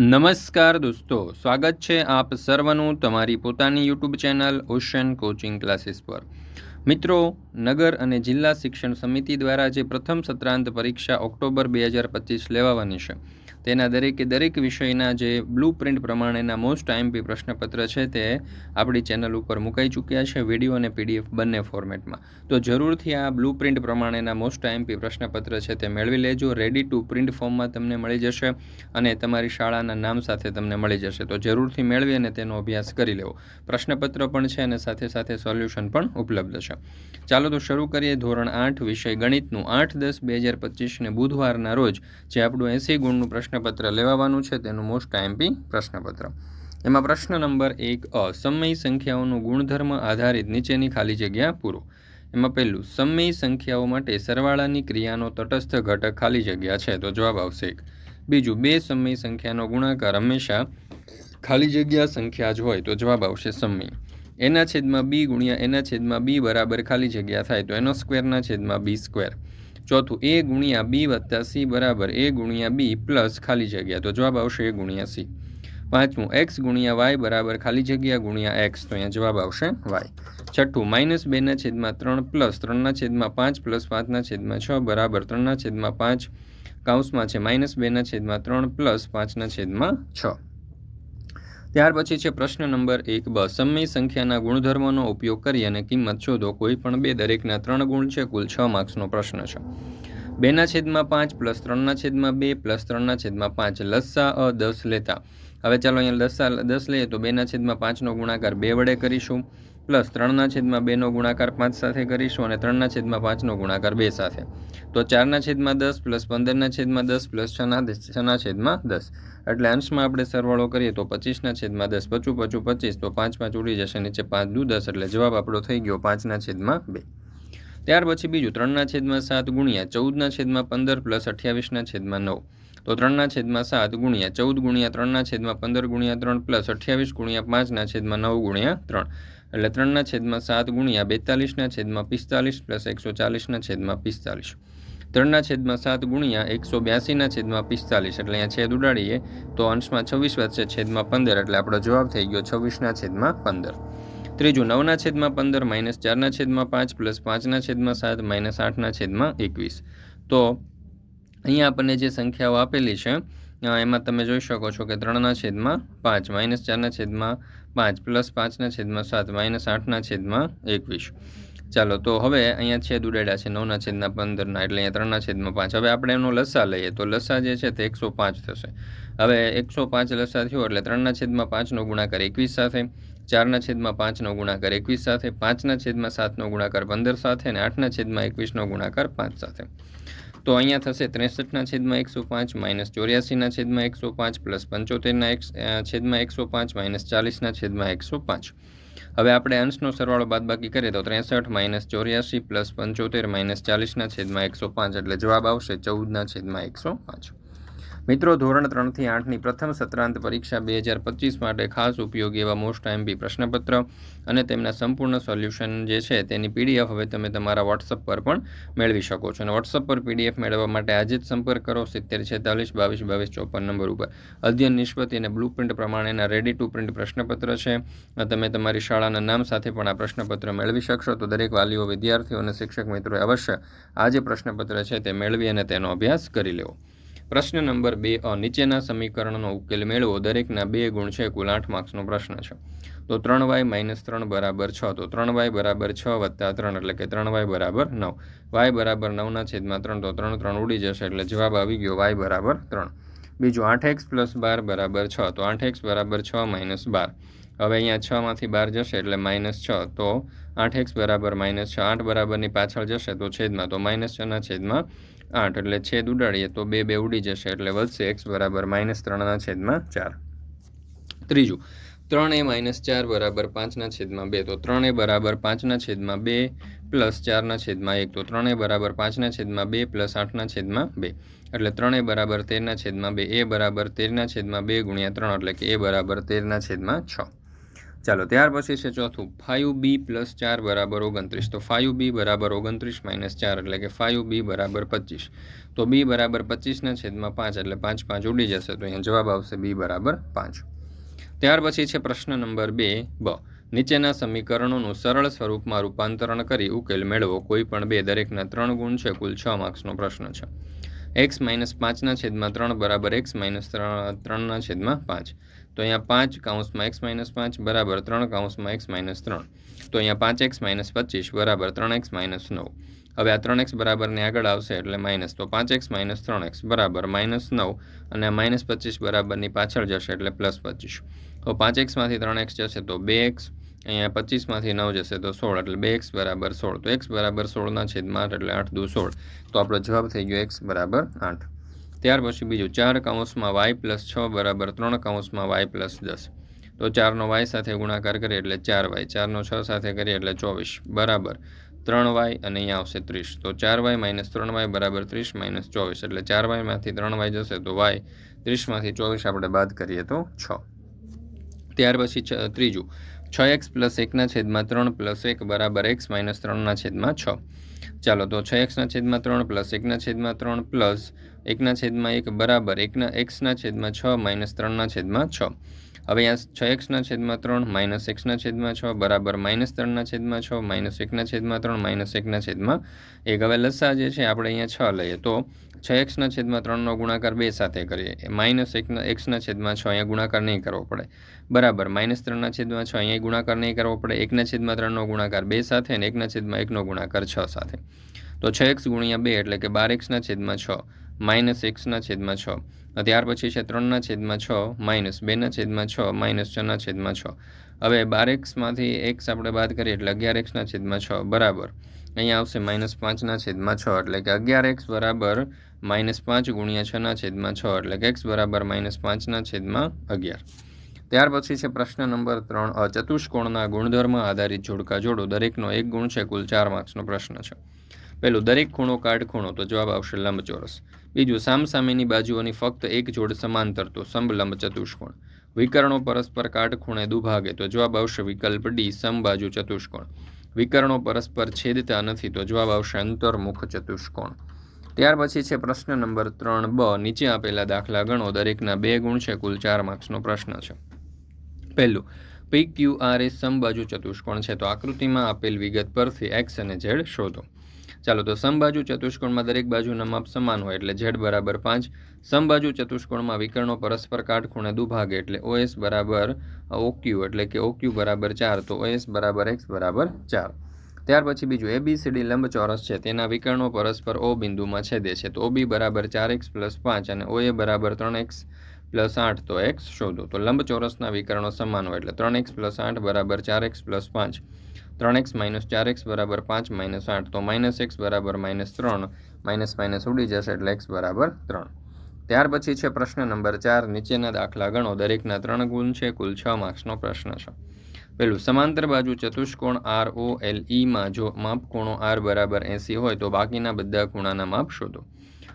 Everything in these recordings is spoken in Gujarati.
નમસ્કાર દોસ્તો, સ્વાગત છે આપ સર્વનું તમારી પોતાની YouTube channel ocean coaching classes પર. મિત્રો, નગર અને જિલ્લા શિક્ષણ સમિતિ દ્વારા જે પ્રથમ સત્રાંત પરીક્ષા ઓક્ટોબર બે હજાર પચીસ લેવાવાની છે. તેના દરેકે દરેક વિષયના જે બ્લુ પ્રિન્ટ પ્રમાણેના મોસ્ટ આઈએમપી પ્રશ્નપત્ર છે તે આપણી ચેનલ ઉપર મુકાઈ ચૂક્યા છે વીડિયો અને પીડીએફ બંને ફોર્મેટમાં તો જરૂરથી આ બ્લુ પ્રિન્ટ પ્રમાણેના મોસ્ટ આઈએમપી પ્રશ્નપત્ર છે તે મેળવી લેજો રેડી ટુ પ્રિન્ટ ફોર્મમાં તમને મળી જશે અને તમારી શાળાના નામ સાથે તમને મળી જશે. તો જરૂરથી મેળવી અને તેનો અભ્યાસ કરી લેવો. પ્રશ્નપત્ર પણ છે અને સાથે સાથે સોલ્યુશન પણ ઉપલબ્ધ છે. ચાલો તો શરૂ કરીએ ધોરણ આઠ વિષય ગણિતનું. આઠ દસ બે હજાર પચીસને બુધવારના રોજ જે આપણું એંસી ગુણનું પ્રશ્નપત્ર લેવાવાનું છે, તેનું મોસ્ટ આઈએમપી પ્રશ્નપત્ર. એમાં પ્રશ્ન નંબર એક, અ, સમય સંખ્યાઓનો ગુણધર્મ આધારિત નીચેની ખાલી જગ્યા પૂરો. એમાં પહેલું, સમય સંખ્યાઓ માટે સરવાળાની ક્રિયાનો તટસ્થ ઘટક ખાલી જગ્યા છે, તો જવાબ આવશે એક. બીજું, બે સમય સંખ્યાનો ગુણાકાર હંમેશા ખાલી જગ્યા સંખ્યા જ હોય, તો જવાબ આવશે સમય. એના છેદમાં બી ગુણ્યા એના છેદમાં બી બરાબર ખાલી જગ્યા થાય, તો એનો સ્ક્વેરના છેદમાં બી સ્ક્વેર ચોથું, એ ગુણ્યા બી વત્તા સી બરાબર, એ ગુણ્યા બી પ્લસ ખાલી જગ્યા. તો જવાબ આવશે એ ગુણ્યા સી. પાંચમું, એક્સ ગુણ્યા વાય બરાબર ખાલી જગ્યા ગુણ્યા એક્સ. તો અહીંયા જવાબ આવશે વાય. છઠ્ઠું, માઇનસ બેના છેદમાં ત્રણ પ્લસ ત્રણના છેદમાં પાંચ પ્લસ પાંચના છેદમાં છ બરાબર ત્રણના છેદમાં પાંચ. કાઉન્સમાં છે માઇનસ બેના છેદમાં ત્રણ પ્લસ પાંચના છેદમાં છ. ત્યાર પછી છે પ્રશ્ન નંબર એક બ સમય સંખ્યાના ગુણધર્મનો ઉપયોગ કરી અને કિંમત શોધો. કોઈ પણ બે દરેકના ત્રણ ગુણ છે, કુલ છ માર્ક્સનો પ્રશ્ન છે. બેના છેદમાં પાંચ પ્લસ ત્રણના છેદમાં બે પ્લસ ત્રણના છેદમાં પાંચ. લસ્સા અ દસ લેતા. હવે ચાલો અહીંયા લસ્સા દસ લઈએ તો બેના છેદમાં પાંચનો ગુણાકાર બે વડે કરીશું. પ્લસ ત્રણના છેદમાં બેનો ગુણાકાર પાંચ સાથે કરીશું અને ત્રણના છેદમાં પાંચનો ગુણાકાર બે સાથે. તો ચારના છેદમાં દસ પ્લસ પંદરના છેદમાં દસ પ્લસ છના છના છેદમાં દસ. એટલે અંશમાં આપણે સરવાળો કરીએ તો પચીસના છેદમાં દસ, પચું પચું, પચીસ, તો પાંચ પાંચ ઉડી જશે, નીચે પાંચ દુ દસ એટલે જવાબ આપણો થઈ ગયો પાંચના છેદમાં બે. ત્યાર પછી બીજું, ત્રણના છેદમાં સાત ગુણ્યા ચૌદના છેદમાં પંદર પ્લસ અઠ્યાવીસના છેદમાં નવ. તો ત્રણના છેદમાં સાત ગુણ્યા ચૌદ ગુણ્યા ત્રણના છેદમાં પંદર ગુણ્યા ત્રણ પ્લસ અઠ્યાવીસ ગુણ્યા પાંચના છેદમાં નવ ગુણ્યા ત્રણ. એટલે ત્રણના છેદમાં સાત ગુણ્યા બેતાલીસના છેદમાં પિસ્તાલીસ પ્લસ એકસો ચાલીસના છેદમાં પિસ્તાલીસ. ત્રણના છેદમાં સાત ગુણ્યા એકસો બ્યાસીના છેદમાં પિસ્તાલીસ. એટલે અહીંયા છેદ ઉડાડીએ તો અંશમાં છવ્વીસ વધશે, છેદમાં પંદર. એટલે આપણો જવાબ થઈ ગયો છવ્વીસના છેદમાં પંદર. ત્રીજું, નવના છેદમાં પંદર, માઇનસ ચારના છેદમાં પાંચ, પ્લસ પાંચના છેદમાં સાત, માઇનસ આઠના છેદમાં એકવીસ. તો અહીંયા આપણને જે સંખ્યાઓ આપેલી છે એમાં તમે જોઈ શકો છો કે ત્રણના છેદમાં પાંચ, માઇનસ ચારના છેદમાં પાંચ પ્લસ પાંચના છેદમાં સાત, માઇનસ આઠના છેદમાં એકવીસ. ચાલો, તો હવે અહીંયા છેદ ઉડાડ્યા છે, નવના છેદના પંદરના, એટલે અહીંયા ત્રણના છેદમાં પાંચ. હવે આપણે એનો લસા લઈએ, તો લસા જે છે તે એકસો પાંચ થશે. હવે એકસો પાંચ લસા થયો, એટલે ત્રણના છેદમાં પાંચનો ગુણાકાર એકવીસ સાથે, ચારના છેદમાં પાંચનો ગુણાકાર એકવીસ સાથે, પાંચના છેદમાં સાતનો ગુણાકાર પંદર સાથે, અને આઠના છેદમાં એકવીસનો ગુણાકાર પાંચ સાથે. તો અહીંયા થશે ત્રેસઠના છેદમાં એકસો પાંચ માઇનસ ચોર્યાસીના છેદમાં એકસો પાંચ પ્લસ પંચોતેરના એક છેદમાં એકસો પાંચ માઇનસ ચાલીસના છેદમાં એકસો પાંચ. હવે આપણે અંશનો સરવાળો બાદબાકી કરીએ તો ત્રેસઠ માઇનસ ચોર્યાસી પ્લસ પંચોતેર માઇનસ ચાલીસના છેદમાં એકસો પાંચ એટલે જવાબ આવશે ચૌદના છેદમાં એકસો પાંચ. મિત્રો, ધોરણ ત્રણથી આઠની પ્રથમ સત્રાંત પરીક્ષા બે હજાર પચીસ માટે ખાસ ઉપયોગી એવા મોસ્ટ આઈએમપી પ્રશ્નપત્ર અને તેમના સંપૂર્ણ સોલ્યુશન જે છે તેની પીડીએફ હવે તમે તમારા વોટ્સઅપ પર પણ મેળવી શકો છો. અને વોટ્સઅપ પર પીડીએફ મેળવવા માટે આજે જ સંપર્ક કરો સિત્તેર છેતાલીસ બાવીસ બાવીસ ચોપન નંબર ઉપર. અધ્યયન નિષ્પતિ અને બ્લુ પ્રિન્ટ પ્રમાણેના રેડી ટુ પ્રિન્ટ પ્રશ્નપત્ર છે. તમે તમારી શાળાના નામ સાથે પણ આ પ્રશ્નપત્ર મેળવી શકશો. તો દરેક વાલીઓ, વિદ્યાર્થીઓ અને શિક્ષક મિત્રોએ અવશ્ય આ જે પ્રશ્નપત્ર છે તે મેળવી અને તેનો અભ્યાસ કરી લેવો પ્રશ્ન નંબર બે, અ, નીચેના સમીકરણનો ઉકેલ મેળવો. દરેકના બે ગુણ છે, કુલ આઠ માર્ક્સનો પ્રશ્ન છે. તો ત્રણ વાય માઇનસ ત્રણ બરાબર છ. તો ત્રણ વાય બરાબર છ વત્તા ત્રણ, એટલે કે ત્રણ વાય બરાબર નવ. વાય બરાબર નવના છેદમાં ત્રણ, તો ત્રણ ત્રણ ઉડી જશે, એટલે જવાબ આવી ગયો વાય બરાબર ત્રણ. બીજું આઠ એક્સ પ્લસ બાર બરાબર છ. તો આઠ એક્સ બરાબર છ માઇનસ બાર. હવે અહીંયા છમાંથી બાર જશે, એટલે માઇનસ છ. તો આઠ એક્સ બરાબર માઇનસ છ. આઠ બરાબરની પાછળ જશે, તો છેદમાં. તો માઇનસ છના છેદમાં આઠ એટલે છેદ ઉડાડીએ તો બે બે ઉડી જશે એટલે વધશે એક્સ બરાબર માઇનસ ત્રણના છેદમાં ચાર. ત્રીજું, ત્રણ એ માઇનસ ચાર બરાબર પાંચના છેદમાં બે, તો ત્રણ એ બરાબર પાંચના છેદમાં બે પ્લસ ચારના છેદમાં એક, તો ત્રણ એ બરાબર પાંચના છેદમાં બે પ્લસ આઠના છેદમાં બે. એટલે ત્રણ એ બરાબર તેરના છેદમાં બે, એ બરાબર તેરના છેદમાં બે ગુણ્યા ત્રણ, એટલે કે એ બરાબર તેરના છેદમાં છ. ચાલો, ત્યાર પછી છે ચોથું. ફાઇવ બી પ્લસ ચાર બરાબર ઓગણત્રીસ. તો ફાઇવ બી બરાબર ઓગણત્રીસ માઇનસ ચાર, એટલે કે ફાઇવ બી બરાબર પચીસ. તો બી બરાબર પચીસના છેદમાં પાંચ, એટલે પાંચ પાંચ ઉડી જશે. તો અહીંયા જવાબ આવશે બી બરાબર પાંચ. ત્યાર પછી છે પ્રશ્ન નંબર બે, બ. નીચેના સમીકરણોનું સરળ સ્વરૂપમાં રૂપાંતરણ કરી ઉકેલ મેળવો. કોઈ પણ બે દરેકના ત્રણ ગુણ છે. કુલ છ માર્ક્સનો પ્રશ્ન છે. એક્સ માઇનસ પાંચના છેદમાં ત્રણ બરાબર એક્સ માઇનસ ત્રણ ત્રણના છેદમાં પાંચ. તો અહીંયા પાંચ કાઉન્સમાં એક્સ માઇનસ પાંચ બરાબર ત્રણ કાઉન્સમાં એક્સ માઇનસ ત્રણ. તો અહીંયા પાંચ એક્સ માઇનસ પચીસ બરાબર ત્રણ એક્સ માઇનસ નવ. હવે આ ત્રણ એક્સ બરાબરને આગળ આવશે એટલે માઇનસ. તો પાંચ એક્સ માઇનસ ત્રણ એક્સ બરાબર માઇનસ નવ અને માઇનસ પચીસ બરાબરની પાછળ જશે એટલે પ્લસ પચીસ. તો પાંચ એક્સમાંથી ત્રણ એક્સ જશે તો બે એક્સ. અહીંયા પચીસમાંથી નવ જશે તો સોળ, એટલે બે એક્સ બરાબર સોળ. તો એક્સ બરાબર સોળના છેદમાં આઠ, એટલે આઠ દુ સોળ. તો આપણો જવાબ થઈ ગયો એક્સ બરાબર આઠ. ત્યાર પછી બીજું, ચાર કાઉન્સમાં વાય પ્લસ છ બરાબર ત્રણ કાઉન્સમાં વાય પ્લસ દસ. તો ચારનો વાય સાથે ગુણાકાર કરીએ એટલે ચાર વાય. ચારનો છ સાથે કરીએ એટલે ચોવીસ. બરાબર. ત્રણ વાય અને અહીંયા આવશે ત્રીસ. તો ચાર વાય માઇનસ ત્રણ વાય બરાબર ત્રીસ માઇનસ ચોવીસ. એટલે ચાર વાયમાંથી ત્રણ વાય જશે તો વાય. ત્રીસમાંથી ચોવીસ આપણે બાદ કરીએ તો છ. ત્યાર પછી ત્રીજું. છ એક્સ પ્લસ એકના છેદમાં ત્રણ પ્લસ એક બરાબર એક્સ માઇનસ ત્રણના છેદમાં છ. ચાલો તો છ એક્સના છેદમાં ત્રણ પ્લસ એકના છેદમાં ત્રણ પ્લસ એકના છેદમાં એક બરાબર એકના એક્સના છેદમાં છ માઇનસ ત્રણના છેદમાં છ. હવે અહીંયા છ એક્સના છેદમાં ત્રણ માઇનસ એક્સના છેદમાં છ બરાબર માઇનસ ત્રણના છેદમાં છ માઇનસ એકના છેદમાં ત્રણ માઇનસ એકના છેદમાં એક. હવે લસા જે છે, આપણે અહીંયા છ લઈએ તો છ એક્સના છેદમાં ત્રણનો ગુણાકાર બે સાથે કરીએ. માઇનસ એકના એક્સના છેદમાં છ, અહીંયા ગુણાકાર નહીં કરવો પડે. બરાબર, માઇનસ ત્રણના છેદમાં છ, અહીંયા ગુણાકાર નહીં કરવો પડે. એકના છેદમાં ત્રણનો ગુણાકાર બે સાથે અને એકના છેદમાં એકનો ગુણાકાર છ સાથે. તો છ એક્સ ગુણ્યા બે એટલે કે બાર એક્સના છેદમાં છ, માઇનસ એક્સના છેદમાં છ. ત્યાર પછી છે ત્રણના છેદમાં છ, માઇનસ બેના છેદમાં છ, માઇનસ છના છેદમાં છ. હવે બાર એક્સમાંથી એક્સ આપણે બાદ કરીએ એટલે અગિયાર એક્સના છેદમાં છ. બરાબર. અહીંયા આવશે માઇનસ પાંચના છેદમાં છ, એટલે કે અગિયાર એક્સ બરાબર માઇનસ પાંચ ગુણ્યા છના છેદમાં છ, એટલે કે એક્સ બરાબર માઇનસ પાંચના છેદમાં અગિયાર. ત્યાર પછી છે પ્રશ્ન નંબર ત્રણ, અ ચતુષ્કોણના ગુણધર્મ આધારિત જોડકા જોડો. દરેકનો એક ગુણ છે, કુલ ચાર માર્ક્સનો પ્રશ્ન છે. પહેલું, દરેક ખૂણો કાટખૂણો, તો જવાબ આવશે લંબચોરસ. બીજું, સામસામેની બાજુઓની ફક્ત એક જોડ સમાંતર, તો સમલંબ ચતુષ્કોણ. વિકર્ણો પરસ્પર કાટખૂણે દુભાગે, તો જવાબ આવશે વિકલ્પ ડી, સમબાજુ ચતુષ્કોણ. વિકર્ણો પરસ્પર છેદતા નથી, તો જવાબ આવશે અંતર્મુખ ચતુષ્કોણ. ત્યાર પછી છે પ્રશ્ન નંબર ત્રણ બ, નીચે આપેલા દાખલા ગણો. દરેકના બે ગુણ છે, કુલ ચાર માર્ક્સનો પ્રશ્ન છે. પહેલું, પી ક્યુ આર એ સમબાજુ ચતુષ્કોણ છે, તો આકૃતિમાં આપેલ વિગત પરથી એક્સ અને ઝેડ શોધો. ચાલો તો સમબાજુ ચતુષ્કોણમાં દરેક બાજુના માપ સમાન હોય એટલે ઝેડ બરાબર પાંચ. સમબાજુ ચતુષ્કોણમાં વિકર્ણો પરસ્પર કાટખૂણે દુભાગે એટલે ઓએસ બરાબર ઓક્યુ એટલે કે ઓક્યુ બરાબર ચાર, તો ઓએસ બરાબર એક્સ બરાબર ચાર. ત્યાર પછી બીજું એબીસીડી લંબચોરસ છે, તેના વિકર્ણો પરસ્પર ઓ બિંદુમાં છેદે છે, તો ઓબી બરાબર ચાર એક્સ પ્લસ પાંચ અને ઓએ બરાબર ત્રણ એક્સ પ્લસ આઠ, તો એક્સ શોધો. તો લંબચોરસના વિકર્ણો સમાન હોય એટલે ત્રણ એક્સ પ્લસ આઠ બરાબર ચાર એક્સ પ્લસ પાંચ. ત્રણ એક્સ માઇનસ ચાર એક્સ બરાબર પાંચ માઇનસ આઠ, તો માઇનસ એક્સ બરાબર માઇનસ ત્રણ, માઇનસ માઇનસ ઉડી જશે એટલે એક્સ બરાબર ત્રણ. ત્યાર પછી છે પ્રશ્ન નંબર ચાર, નીચેના દાખલા ગણો. દરેકના ત્રણ ગુણ છે, કુલ છ માર્ક્સનો પ્રશ્ન છે. પેલું, સમાંતર બાજુ ચતુષ્કોણ આર ઓ એલ ઈમાં જો માપ ખૂણો આર બરાબર એંસી હોય, તો બાકીના બધા ખૂણાના માપ શોધો.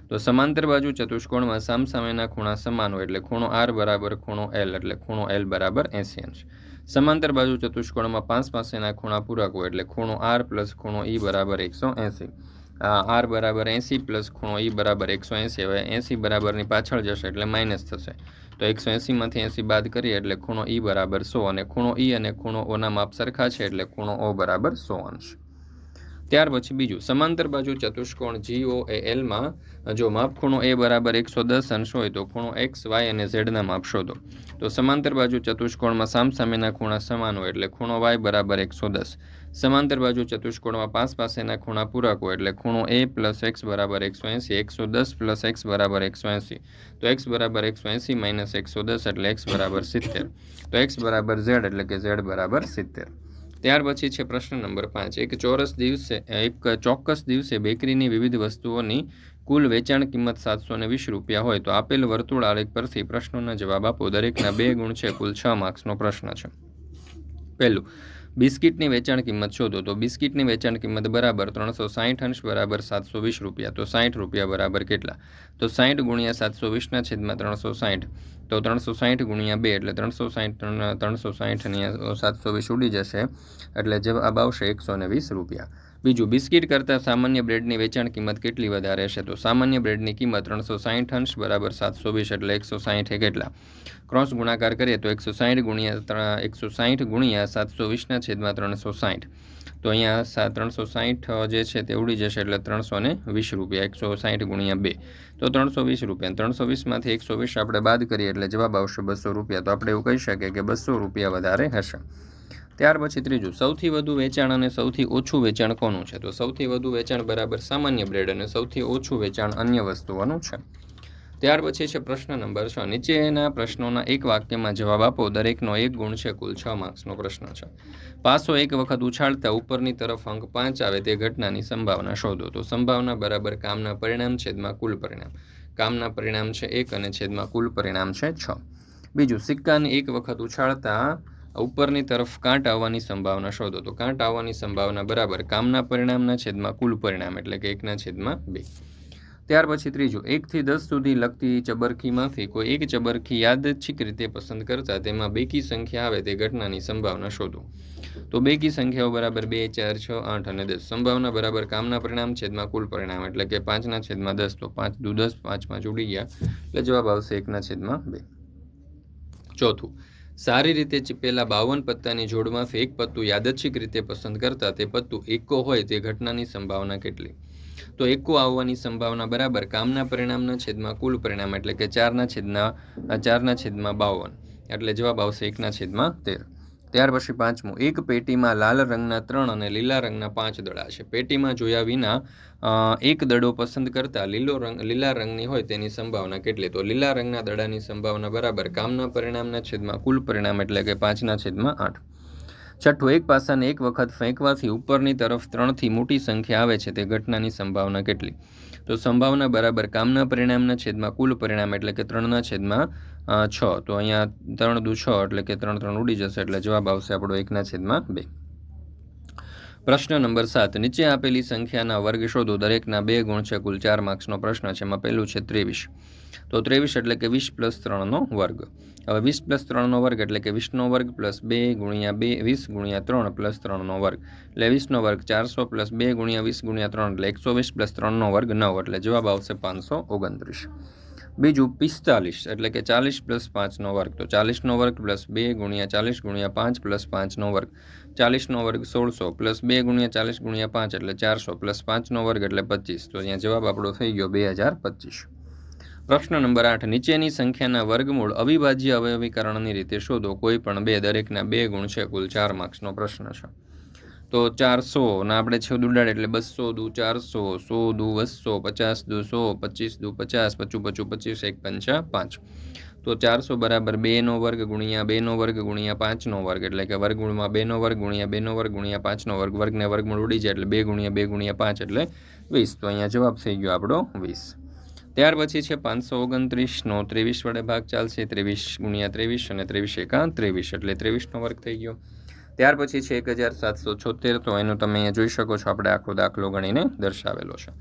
તો સમાંતર બાજુ ચતુષ્કોણમાં સામસામેના ખૂણા સમાન હોય, એટલે ખૂણો આર બરાબર ખૂણો એલ એટલે ખૂણો એલ બરાબર એંસી અંશ. સમાંતર બાજુ ચતુષ્કોણમાં પાંચ પાસેના ખૂણા પૂરા હોય એટલે ખૂણો આર પ્લસ ખૂણો ઈ બરાબર એકસો એંસી. આર બરાબર એંસી પ્લસ ખૂણો ઈ બરાબર એકસો એંસી. હવે એંસી બરાબરની પાછળ જશે એટલે માઇનસ થશે. તો એકસો એંસીમાંથી એંસી બાદ કરીએ એટલે ખૂણો ઈ બરાબર સો અને ખૂણો ઈ અને ખૂણો ઓના માપ સરખા છે એટલે ખૂણો ઓ બરાબર સો અંશ. ત્યાર પછી બીજું, સમાંતર બાજુ ચતુષ્કોણ જીઓ એ એલમાં જો માપ ખૂણો એ બરાબર એકસો દસ અંશ હોય તો ખૂણો એક્સ વાય અને ઝેડના માપ શોધો. તો સમાંતર બાજુ ચતુષ્કોણમાં સામસામેના ખૂણા સમાન હોય એટલે ખૂણો વાય બરાબર એકસો દસ. સમાંતર બાજુ ચતુષ્કોણમાં પાસ પાસેના ખૂણા પૂરક હોય એટલે ખૂણો એ પ્લસ એક્સ બરાબર એકસો એંસી એકસો દસ પ્લસ એક્સ બરાબર એકસો એંસી તો એક્સ બરાબર એકસો એંસી માઇનસ એકસો દસ એટલે એક્સ બરાબર સિત્તેર. તો એક્સ બરાબર ઝેડ એટલે કે ઝેડ બરાબર સિત્તેર. ત્યાર પછી છે પ્રશ્ન નંબર પાંચ. એક ચોરસ દિવસે, એક ચોક્કસ દિવસે બેકરીની વિવિધ વસ્તુઓની કુલ વેચાણ કિંમત સાતસો ને વીસ રૂપિયા હોય તો આપેલ વર્તુળ આલેખ પરથી પ્રશ્નોના જવાબ આપો. દરેકના બે ગુણ છે, કુલ છ માર્ક્સનો પ્રશ્ન છે. પહેલું બિસ્કિટની વેચાણ કિંમત શોધો તો બિસ્કિટની વેચાણ કિંમત બરાબર ત્રણસો સાહીઠ અંશ બરાબર સાતસો વીસ રૂપિયા, તો સાહીઠ રૂપિયા બરાબર કેટલા? તો સાહીઠ ગુણ્યા સાતસો વીસના છેદમાં ત્રણસો સાહીઠ તો ત્રણસો સાહીઠ ગુણ્યા બે એટલે ત્રણસો સાહીઠ ત્રણસો સાહીઠની સાતસો વીસ ઉડી જશે, એટલે જવાબ આવશે એકસો ને વીસ રૂપિયા. બીજું, બિસ્કિટ કરતાં સામાન્ય બ્રેડની વેચાણ કિંમત કેટલી વધારે છે તો સામાન્ય બ્રેડની કિંમત ત્રણસો સાહીઠ અંશ બરાબર સાતસો વીસ એટલે એકસો સાહીઠે કેટલા? ક્રોસ ગુણાકાર કરીએ તો એકસો સાહીઠ ગુણ્યા એકસો સાહીઠ ગુણ્યા સાતસો વીસના છેદમાં ત્રણસો સાહીઠ. તો અહીંયા સા, ત્રણસો સાહીઠ જે છે તે ઉડી જશે એટલે ત્રણસો ને વીસ રૂપિયા, એકસો સાહીઠ ગુણ્યા બે. તો ત્રણસો વીસ રૂપિયા ત્રણસો વીસમાંથી એકસો વીસ આપણે બાદ કરીએ એટલે જવાબ આવશે બસો રૂપિયા. તો આપણે એવું કહી શકીએ કે બસો રૂપિયા વધારે હશે. ત્યાર પછી ત્રીજું, સૌથી વધુ વેચાણ અને સૌથી ઓછું વેચાણ કોનું છે? તો સૌથી વધુ વેચાણ બરાબર સામાન્ય બ્રેડ અને સૌથી ઓછું વેચાણ અન્ય વસ્તુઓનું છે. ત્યાર પછી છે પ્રશ્ન નંબર છ. નીચેના પ્રશ્નોના એક વાક્યમાં જવાબ આપો. દરેકનો એક ગુણ છે, કુલ છ માર્ક્સનો પ્રશ્ન છે. પાસો એક વખત ઉછાળતા ઉપરની તરફ અંક પાંચ આવે તે ઘટનાની સંભાવના શોધો. તો સંભાવના બરાબર કામના પરિણામ છેદમાં કુલ પરિણામ. કામના પરિણામ છે એક અને છેદમાં કુલ પરિણામ છે છ. બીજું, સિક્કાને એક વખત ઉછાળતા ઉપરની તરફ કાંટ આવવાની સંભાવના શોધો. તો કાંટ આવવાની સંભાવના બરાબર કામના પરિણામના છેદમાં કુલ પરિણામ, એટલે કે એકના છેદમાં બે. ત્યાર પછી ત્રીજું, એકથી દસ સુધી લગતી ચબરખીમાંથી કોઈ એક ચબરખી યાદચ્છિક રીતે પસંદ કરતા તેમાં બેકી સંખ્યા આવે તે ઘટનાની સંભાવના શોધો. તો બેકી સંખ્યાઓ બરાબર બે, ચાર, છ, આઠ અને દસ. સંભાવના બરાબર કામના પરિણામ છેદમાં કુલ પરિણામ, એટલે કે પાંચના છેદમાં દસ. તો પાંચ દુ દસ પાંચ પાંચ ઉડી ગયા, એટલે જવાબ આવશે એકના છેદમાં બે. ચોથું સારી રીતે ચીપેલા બાવન પત્તાની જોડમાં ફેક પત્તું યાદચ્છિક રીતે પસંદ કરતા તે પત્તું એકો હોય તે ઘટનાની સંભાવના કેટલી? તો એકો આવવાની સંભાવના બરાબર કામના પરિણામના છેદમાં કુલ પરિણામ એટલે કે ચારના છેદના, ચારના છેદમાં બાવન. એટલે જવાબ આવશે એકના છેદમાં તેર. ત્યાર પછી પાંચમું, એક પેટીમાં લાલ રંગના ત્રણ અને લીલા રંગના પાંચ દડા છે. પેટીમાં જોયા વિના એક દડો પસંદ કરતાં લીલો રંગ, લીલા રંગની હોય તેની સંભાવના કેટલી? તો લીલા રંગના દડાની સંભાવના બરાબર કામના પરિણામના છેદમાં, કુલ પરિણામ એટલે કે પાંચના છેદમાં આઠ. છઠ્ઠું, એક પાસાને એક વખત ફેંકવાથી ઉપરની તરફ ત્રણથી મોટી સંખ્યા આવે છે. તે ઘટનાની સંભાવના કેટલી? તો સંભાવના બરાબર કામના પરિણામના છેદમાં, કુલ પરિણામ એટલે કે ત્રણના છેદમાં છ. તો અહીંયા ત્રણ દુ છ એટલે કે ત્રણ ત્રણ ઉડી જશે એટલે જવાબ આવશે આપણો એકના છેદમાં બે. પ્રશ્ન નંબર સાત. નીચે આપેલી સંખ્યાના વર્ગ શોધો દરેકના બે ગુણ છે, કુલ ચાર માર્ક્સનો પ્રશ્ન છે, એમાં પહેલું છે ત્રેવીસ. તો ત્રેવીસ એટલે કે વીસ પ્લસ ત્રણનો વર્ગ. હવે વીસ પ્લસ ત્રણનો વર્ગ એટલે કે વીસનો વર્ગ પ્લસ બે ગુણ્યા બે, વીસ ગુણ્યા ત્રણ પ્લસ ત્રણનો વર્ગ. એટલે વીસનો વર્ગ ચારસો પ્લસ બે ગુણ્યા વીસ ગુણ્યા ત્રણ એટલે એકસો વીસ પ્લસ ત્રણનો વર્ગ નવ. એટલે જવાબ આવશે પાંચસો ઓગણત્રીસ. બીજું પિસ્તાલીસ, એટલે કે ચાલીસ પ્લસ પાંચનો વર્ગ. તો ચાલીસનો વર્ગ પ્લસ બે ગુણ્યા ચાલીસ ગુણ્યા પાંચ પ્લસ પાંચનો વર્ગ. ચાલીસનો વર્ગ સોળસો પ્લસ બે ગુણ્યા ચાલીસ ગુણ્યા પાંચ, એટલે ચારસો પ્લસ પાંચનો વર્ગ, એટલે પચીસ. તો અહીંયા જવાબ આપણો થઈ ગયો બે હજાર પચીસ. પ્રશ્ન નંબર આઠ, નીચેની સંખ્યાના વર્ગમૂળ અવિભાજ્ય અવયવીકરણની રીતે શોધો. કોઈ પણ બે દરેકના બે ગુણ છે, કુલ ચાર માર્ક્સનો પ્રશ્ન છે. તો ચારસો ને આપણે છે ઉડાડે એટલે બસો દુ ચારસો, સો દુ બસો પચાસ દુ સો, પચીસ દુ પચાસ, પચું પચું પચીસ, એક પંચા પાંચ. તો ચારસો બરાબર બેનો વર્ગ ગુણ્યા બેનો વર્ગ ગુણ્યા પાંચનો વર્ગ એટલે કે વર્ગુણમાં બેનો વર્ગ ગુણ્યા બેનો વર્ગ ગુણ્યા પાંચનો વર્ગ, વર્ગને વર્ગમૂળ ઉડી જાય એટલે બે ગુણ્યા બે ગુણ્યા પાંચ એટલે વીસ. તો અહીંયા જવાબ થઈ ગયો આપણો વીસ. ત્યાર પછી છે પાંચસો ઓગણત્રીસનો ત્રેવીસ વડે ભાગ ચાલશે, ત્રેવીસ ગુણ્યા ત્રેવીસ અને ત્રેવીસ એકા ત્રેવીસ એટલે ત્રેવીસનો વર્ગ થઈ ગયો. ત્યાર પછી છે એક હજાર સાતસો છોતેર, તો એનું તમે અહીંયા જોઈ શકો છો, આપણે આખો દાખલો ગણીને દર્શાવેલો છે.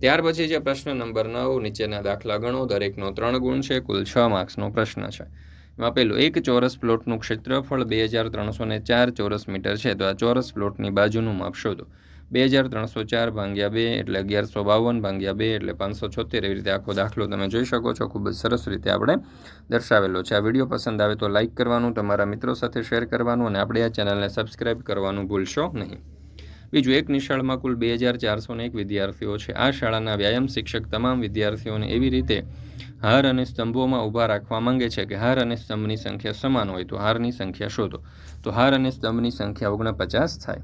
ત્યાર પછી છે પ્રશ્ન નંબર નવ, નીચેના દાખલા ગણો, દરેકનો ત્રણ ગુણ છે, કુલ છ માર્ક્સનો પ્રશ્ન છે. એમાં પહેલું એક ચોરસ પ્લોટનું ક્ષેત્રફળ બે હજાર ત્રણસો ને ચાર ચોરસ મીટર છે, તો આ ચોરસ પ્લોટની બાજુનું માપ શોધો. બે હજાર ત્રણસો ચાર ભાંગ્યા બે એટલે અગિયારસો બાવન ભાંગ્યા બે એટલે પાંચસો છોતેર એવી રીતે આખો દાખલો તમે જોઈ શકો છો. ખૂબ જ સરસ રીતે આપણે દર્શાવેલો છે. આ વીડિયો પસંદ આવે તો લાઇક કરવાનું, તમારા મિત્રો સાથે શેર કરવાનું અને આપણે આ ચેનલને સબસ્ક્રાઇબ કરવાનું ભૂલશો નહીં. બીજું, એક નિશાળમાં કુલ બે હજાર ચારસો એક વિદ્યાર્થીઓ છે. આ શાળાના વ્યાયામ શિક્ષક તમામ વિદ્યાર્થીઓને એવી રીતે હાર અને સ્તંભોમાં ઊભા રાખવા માંગે છે કે હાર અને સ્તંભની સંખ્યા સમાન હોય તો હારની સંખ્યા શોધો. તો હાર અને સ્તંભની સંખ્યા ઓગણપચાસ થાય.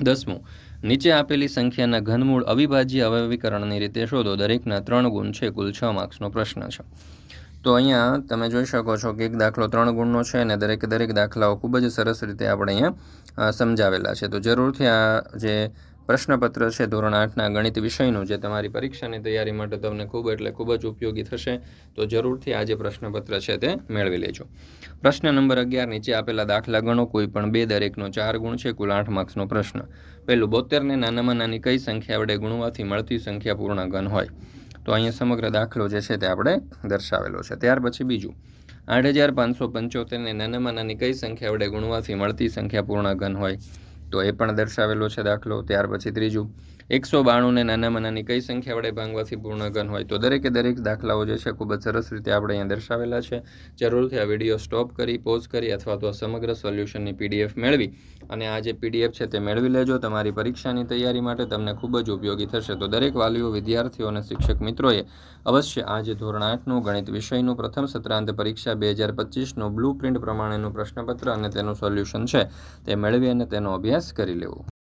દસમું, નીચે આપેલી સંખ્યાના ઘનમૂળ અવિભાજ્ય અવયવીકરણની રીતે શોધો. દરેકના ત્રણ ગુણ છે, કુલ છ માર્ક્સનો પ્રશ્ન છે. તો અહીંયા તમે જોઈ શકો છો કે એક દાખલો ત્રણ ગુણનો છે અને દરેક દરેક દાખલાઓ ખૂબ જ સરસ રીતે આપણે અહીંયા સમજાવેલા છે. તો જરૂરથી આ જે પ્રશ્નપત્ર છે ધોરણ આઠના ગણિત વિષયનું જે તમારી પરીક્ષાની તૈયારી માટે તમને ખૂબ એટલે ખૂબ જ ઉપયોગી થશે, તો જરૂરથી આ જે પ્રશ્નપત્ર છે તે મેળવી લેજો. પ્રશ્ન નંબર અગિયાર નીચે આપેલા દાખલા ગણો, કોઈ પણ બે દરેકનો ચાર ગુણ છે, કુલ આઠ માર્ક્સનો પ્રશ્ન. પહેલું, બોતેરને નાનામાં નાની કઈ સંખ્યા વડે ગુણવાથી મળતી સંખ્યા પૂર્ણ ઘન હોય? તો અહીંયા સમગ્ર દાખલો જે છે તે આપણે દર્શાવેલો છે. ત્યાર પછી બીજું, આઠ હજાર પાંચસો પંચોતેરને નાનામાં નાની કઈ સંખ્યા વડે ગુણવાથી મળતી સંખ્યા પૂર્ણ ઘન હોય? તો એ પણ દર્શાવેલો છે દાખલો. ત્યાર પછી ત્રીજું, એકસો બાણુંને નાનામાં નાની કઈ સંખ્યા વડે ભાંગવાથી પૂર્ણગન હોય? તો દરેકે દરેક દાખલાઓ જે છે ખૂબ જ સરસ રીતે આપણે અહીંયા દર્શાવેલા છે. જરૂરથી આ વીડિયો સ્ટોપ કરી, પોઝ કરી અથવા તો સમગ્ર સોલ્યુશનની પીડીએફ મેળવી. અને આ જે પીડીએફ છે તે મેળવી લેજો. તમારી પરીક્ષાની તૈયારી માટે તમને ખૂબ જ ઉપયોગી થશે. તો દરેક વાલીઓ, વિદ્યાર્થીઓ અને શિક્ષક મિત્રોએ અવશ્ય આ જે ધોરણ આઠનું ગણિત વિષયનું પ્રથમ સત્રાંત પરીક્ષા, બે હજાર પચીસનું બ્લુ પ્રિન્ટ પ્રમાણેનું પ્રશ્નપત્ર અને તેનું સોલ્યુશન છે તે મેળવી અને તેનો અભ્યાસ કરી લેવો.